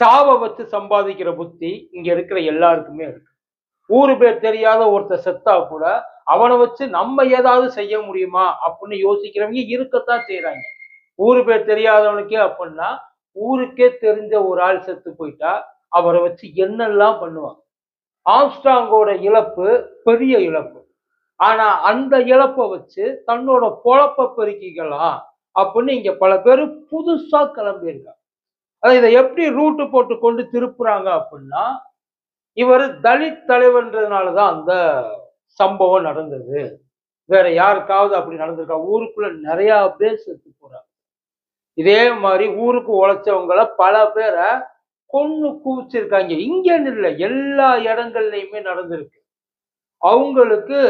சாவை வச்சு சம்பாதிக்கிற புத்தி இங்க இருக்கிற எல்லாருக்குமே இருக்கு. ஊரு பேர் தெரியாத ஒருத்தர் செத்தா கூட அவனை வச்சு நம்ம ஏதாவது செய்ய முடியுமா அப்படின்னு யோசிக்கிறவங்க இருக்கத்தான் செய்யறாங்க ஊரு பேர் தெரியாதவனுக்கே அப்படின்னா ஊருக்கே தெரிஞ்ச ஒரு ஆள் செத்து போயிட்டா அவரை வச்சு என்னெல்லாம் பண்ணுவாங்க? ஆம்ஸ்டாங்கோட இழப்பு பெரிய இழப்பு. ஆனா அந்த இழப்பை வச்சு தன்னோட பொழப்ப பெருக்கிக்கலாம் அப்படின்னு இங்க பல பேர் புதுசா கிளம்பியிருக்காங்க. அதாவது இதை எப்படி ரூட்டு போட்டு கொண்டு திருப்புறாங்க அப்படின்னா இவர் தலித் தலைவர்ன்றதுனால தான் அந்த சம்பவம் நடந்தது. வேற யாருக்காவது அப்படி நடந்திருக்கா? ஊருக்குள்ள நிறைய பேர் செத்து போறாங்க. இதே மாதிரி ஊருக்கு உழைச்சவங்கள பல பேரை கொன்னு குவிச்சிருக்காங்க. இங்கேன்னு இல்லை எல்லா இடங்கள்லையுமே நடந்திருக்கு. அவங்களுக்கு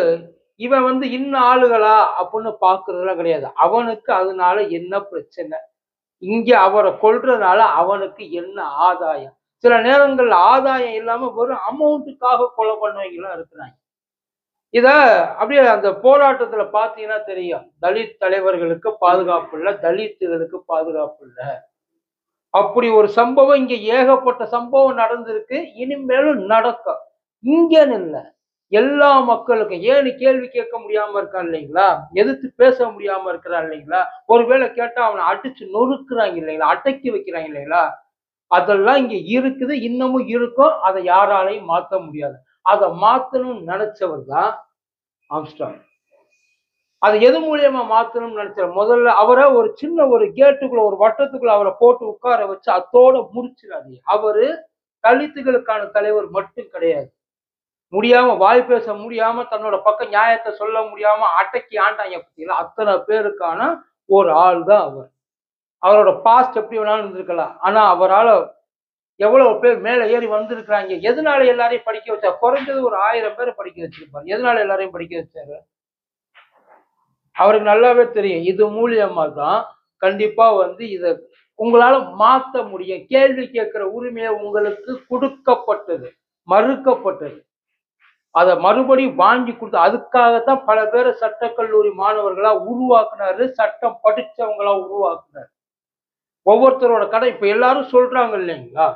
இவன் வந்து இன்னும் ஆளுகளா அப்படின்னு பாக்குறதுலாம் கிடையாது. அவனுக்கு அதனால என்ன பிரச்சனை? இங்க அவரை கொல்றதுனால அவனுக்கு என்ன ஆதாயம்? சில நேரங்கள்ல ஆதாயம் இல்லாம வெறும் அமௌண்ட்டுக்காக கொலை பண்ணவங்களாம் இருக்கிறாங்க. இத அப்படியே அந்த போராட்டத்துல பாத்தீங்கன்னா தெரியும். தலித் தலைவர்களுக்கு பாதுகாப்பு இல்லை தலித்துகளுக்கு பாதுகாப்பு இல்லை. அப்படி ஒரு சம்பவம் இங்க ஏகப்பட்ட சம்பவம் நடந்திருக்கு. இனிமேலும் நடக்கும். இங்கன்னு இல்லை எல்லா மக்களுக்கும் ஏன்னு கேள்வி கேட்க முடியாம இருக்கான் இல்லைங்களா? எதிர்த்து பேச முடியாம இருக்கிறான் இல்லைங்களா? ஒருவேளை கேட்டா அவனை அடிச்சு நொறுக்குறாங்க இல்லைங்களா? அடக்கி வைக்கிறாங்க இல்லைங்களா? அதெல்லாம் இங்க இருக்குது இன்னமும் இருக்கும். அதை யாராலையும் மாத்த முடியாது. அதை மாத்தணும்னு நினைச்சவர் தான் ஆம்ஸ்டாங் அதை எது மூலியமா மாத்தணும்னு நினைச்சார் முதல்ல அவரை ஒரு சின்ன ஒரு கேட்டுக்குள்ள ஒரு வட்டத்துக்குள்ள அவரை போட்டு உட்கார வச்சு அதோட முடிச்சிடாதீங்க. அவரு தலித்துகளுக்கான தலைவர் மட்டும் கிடையாது. முடியாம வாய் பேச முடியாம தன்னோட பக்கம் நியாயத்தை சொல்ல முடியாம அடக்கி ஆண்டாங்க பார்த்தீங்களா? அத்தனை பேருக்கான ஒரு ஆள் தான் அவர். அவரோட பாஸ்ட் எப்படி வேணாலும் இருந்திருக்கலாம். ஆனா அவரால் எவ்வளவு பேர் மேலே ஏறி வந்திருக்கிறாங்க? எதனால எல்லாரையும் படிக்க வச்சார் குறைஞ்சது ஒரு ஆயிரம் பேரை படிக்க வச்சிருப்பாரு. எதனால எல்லாரையும் படிக்க வச்சாரு? அவருக்கு நல்லாவே தெரியும். இது மூலியமா தான் கண்டிப்பா வந்து இதை உங்களால மாத்த முடியும். கேள்வி கேட்கிற உரிமையை உங்களுக்கு கொடுக்கப்பட்டது மறுக்கப்பட்டது. அதை மறுபடியும் வாங்கி கொடுத்து அதுக்காகத்தான் பல பேர் சட்டக்கல்லூரி மாணவர்களா உருவாக்குனாரு சட்டம் படித்தவங்களா உருவாக்குனாரு. ஒவ்வொருத்தரோட கடை இப்போ எல்லாரும் சொல்றாங்க இல்லைங்களா?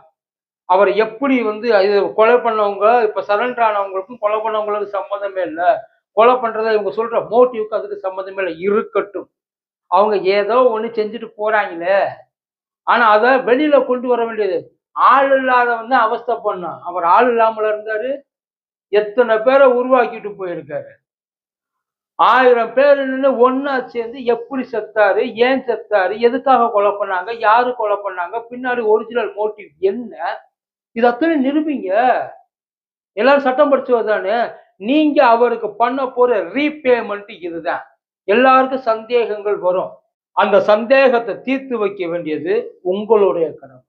அவர் எப்படி வந்து இது கொலை பண்ணவங்க இப்போ சரண்டர் ஆனவங்களுக்கும் கொலை பண்ணவங்களுக்கு சம்மந்தமே இல்லை. கொலை பண்றதை இவங்க சொல்ற மோட்டிவ்க்கு அதுக்கு சம்மந்தமே இல்லை. இருக்கட்டும். அவங்க ஏதோ ஒன்று செஞ்சுட்டு போறாங்களே. ஆனால் அதை வெளியில கொண்டு வர வேண்டியது. ஆள் இல்லாதவன் தான் அவஸ்தை பண்ணான். அவர் ஆள் இல்லாமல் இருந்தாரு. எத்தனை பேரை உருவாக்கிட்டு போயிருக்காரு? ஆயிரம் பேர் நின்று ஒன்னா சேர்ந்து எப்படி செத்தாரு ஏன் செத்தாரு எதுக்காக கொலை பண்ணாங்க யாரு கொலை பண்ணாங்க பின்னாடி ஒரிஜினல் மோட்டிவ் என்ன? இது அத்தனை நிரூபிங்க. எல்லாரும் சட்டம் படிச்சவர் தானே. நீங்க அவருக்கு பண்ண போற ரீபேமெண்ட் இதுதான். எல்லாருக்கும் சந்தேகங்கள் வரும். அந்த சந்தேகத்தை தீர்த்து வைக்க வேண்டியது உங்களுடைய கடமை.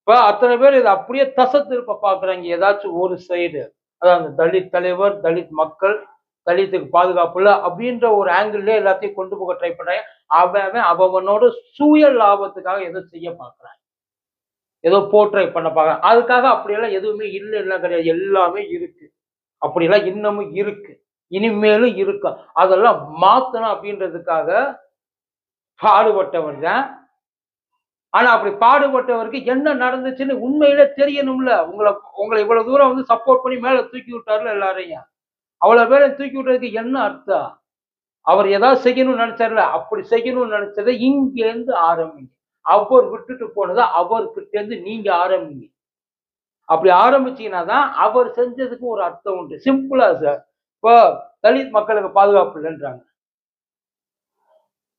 இப்ப அத்தனை பேர் இதை அப்படியே தச திருப்ப பாக்குறாங்க ஏதாச்சும் ஒரு சைடு அதான் அந்த தலித் தலைவர் தலித் மக்கள் தலித்துக்கு பாதுகாப்பு இல்லை அப்படின்ற ஒரு ஆங்கிள் எல்லாத்தையும் கொண்டு போக ட்ரை பண்றாங்க. அவன் அவனோட சுய லாபத்துக்காக ஏதோ செய்ய பார்க்கறான். ஏதோ போர்ட்ரை பண்ண பார்க்கறான். அதுக்காக அப்படியெல்லாம் எதுவுமே இல்லை எல்லாம் கிடையாது. எல்லாமே இருக்கு. அப்படிலாம் இன்னமும் இருக்கு. இனிமேலும் இருக்கும் அதெல்லாம் மாத்தணும் அப்படின்றதுக்காக பாடுபட்டவன் தான் ஆனா அப்படி பாடுபட்டவருக்கு என்ன நடந்துச்சுன்னு உண்மையிலே தெரியணும்ல. உங்களை உங்களை இவ்வளவு தூரம் வந்து சப்போர்ட் பண்ணி மேல தூக்கி விட்டாருல எல்லாரையும். அவ்வளவு பேரை தூக்கி விட்டதுக்கு என்ன அர்த்தம்? அவர் ஏதாவது செய்யணும்னு நினைச்சார்ல? அப்படி செய்யணும்னு நினைச்சதை இங்கேருந்து ஆரம்பிங்க. அவர் விட்டுட்டு போனதை அவர்கிட்ட இருந்து நீங்க ஆரம்பிங்க. அப்படி ஆரம்பிச்சீங்கன்னா தான் அவர் செஞ்சதுக்கு ஒரு அர்த்தம் உண்டு. சிம்பிளா சார் இப்போ தலித் மக்களுக்கு பாதுகாப்பு இல்லைன்றாங்க.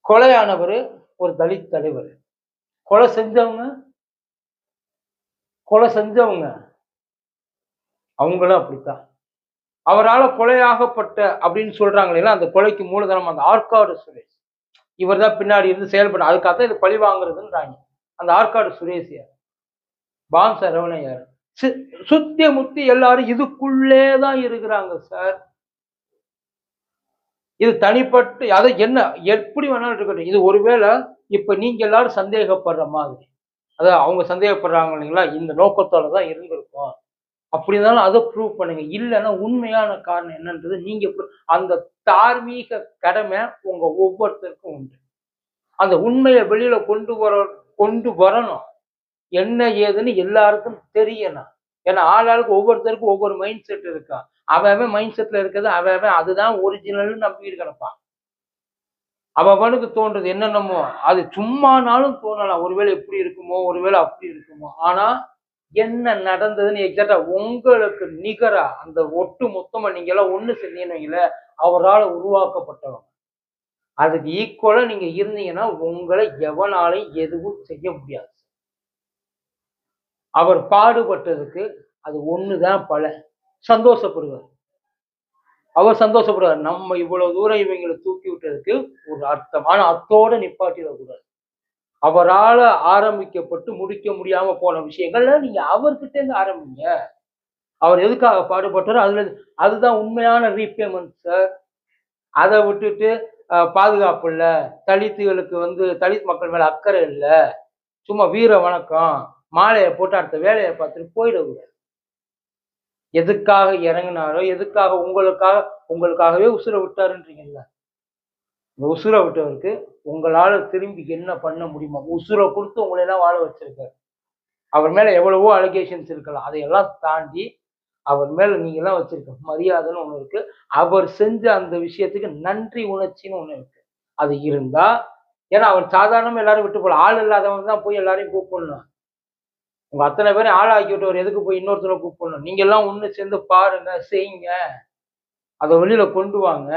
கொலையானவர் ஒரு தலித் தலைவர். கொலை செஞ்சவங்க? கொலை செஞ்சவங்க. அவங்களும் அப்படித்தான். அவரால் கொலையாகப்பட்ட அப்படின்னு சொல்றாங்க அந்த கொலைக்கு மூலதனம் அந்த ஆற்காடு சுரேஷ். இவர் தான் பின்னாடி இருந்து செயல்பட அதுக்காக தான் இது பழி வாங்குறதுன்றாங்க. அந்த ஆற்காடு சுரேஷ் யார்? பாம் சரவணன் யார்? சு- சுத்தி முத்தி எல்லாரும் இதுக்குள்ளே தான் இருக்கிறாங்க சார். இது தனிப்பட்டு அதை என்ன எப்படி வேணாலும் இருக்கட்டும். இது ஒருவேளை இப்ப நீங்க எல்லாரும் சந்தேகப்படுற மாதிரி அதான் அவங்க சந்தேகப்படுறாங்க இல்லைங்களா இந்த நோக்கத்தோட தான் இருந்திருக்கும். அப்படி இருந்தாலும் அதை ப்ரூவ் பண்ணுங்க. இல்லைன்னா உண்மையான காரணம் என்னன்றது நீங்க அந்த தார்மீக கடமை உங்க ஒவ்வொருத்தருக்கும் உண்டு. அந்த உண்மையை வெளியில கொண்டு வர கொண்டு வரணும். என்ன ஏதுன்னு எல்லாருக்கும் தெரியணும். ஏன்னா ஆளாளுக்கு ஒவ்வொருத்தருக்கும் ஒவ்வொரு மைண்ட் செட் இருக்கான் அவன் மைண்ட் செட்ல இருக்கிறது அவன் அதுதான் ஒரிஜினல்னு நம்பிட்டு கிடப்பான். அவனுக்கு தோன்றது என்னென்னமோ அது சும்மானாலும் தோணலாம். ஒருவேளை எப்படி இருக்குமோ ஒருவேளை அப்படி இருக்குமோ. ஆனா என்ன நடந்ததுன்னு எக்ஸாக்டா உங்களுக்கு நிகரா அந்த ஒட்டு மொத்தமா நீங்க எல்லாம் ஒண்ணு செஞ்சீங்கன்னு அவரால் உருவாக்கப்பட்டவங்க. அதுக்கு ஈக்குவலா நீங்க இருந்தீங்கன்னா உங்களை எவனாலையும் எதுவும் செய்ய முடியாது. அவர் பாடுபட்டதுக்கு அது ஒண்ணுதான் பல சந்தோஷப்படுவார். அவர் சந்தோஷப்படுவார். நம்ம இவ்வளவு தூரம் இவங்களை தூக்கி விட்டதுக்கு ஒரு அர்த்தமான அத்தோட நிப்பாட்டிடக்கூடாது அவரால ஆரம்பிக்கப்பட்டு முடிக்க முடியாம போன விஷயங்கள்ல நீங்க அவர்கிட்ட இருந்து ஆரம்பிங்க. அவர் எதுக்காக பாடுபட்டாரோ அதுல அதுதான் உண்மையான ரீபேமெண்ட் சார் அதை விட்டுட்டு பாதுகாப்பு இல்லை. தலித்துகளுக்கு வந்து தலித் மக்கள் மேல அக்கறை இல்லை. சும்மா வீர வணக்கம். மாலையை போட்டு அடுத்த வேலையை பார்த்துட்டு போயிடக்கூடாது எதுக்காக இறங்குனாரோ எதுக்காக உங்களுக்காக உங்களுக்காகவே உசுரை விட்டாருன்றீங்கல்ல? இந்த உசுரை விட்டவருக்கு உங்களால் திரும்பி என்ன பண்ண முடியுமா? உசுரை கொடுத்து உங்களையெல்லாம் வாழ வச்சிருக்காரு. அவர் மேலே எவ்வளவோ அலிகேஷன்ஸ் இருக்கலாம் அதையெல்லாம் தாண்டி அவர் மேலே நீங்கள்லாம் வச்சிருக்க மரியாதைன்னு ஒன்று இருக்கு. அவர் செஞ்ச அந்த விஷயத்துக்கு நன்றி உணர்ச்சின்னு ஒன்று இருக்கு. அது இருந்தா ஏன்னா அவன் சாதாரணமாக எல்லாரும் விட்டு போகலாம் ஆள் இல்லாதவங்க தான் போய் எல்லாரையும் கூப்பிடணும். உங்க அத்தனை பேரும் ஆளாக்கி ஆக்கி விட்டவர் எதுக்கு போய் இன்னொருத்தரை கூப்பிடணும்? நீங்க எல்லாம் ஒன்று சேர்ந்து பாருங்க செய்யுங்க. அதை வெளியில கொண்டு வாங்க.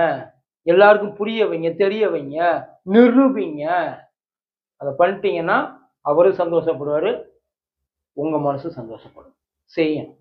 எல்லாருக்கும் புரிய வைங்க தெரிய வைங்க நிரூபிங்க. அதை பண்ணிட்டீங்கன்னா அவரும் சந்தோஷப்படுவாரு உங்க மனசு சந்தோஷப்படும். செய்யணும்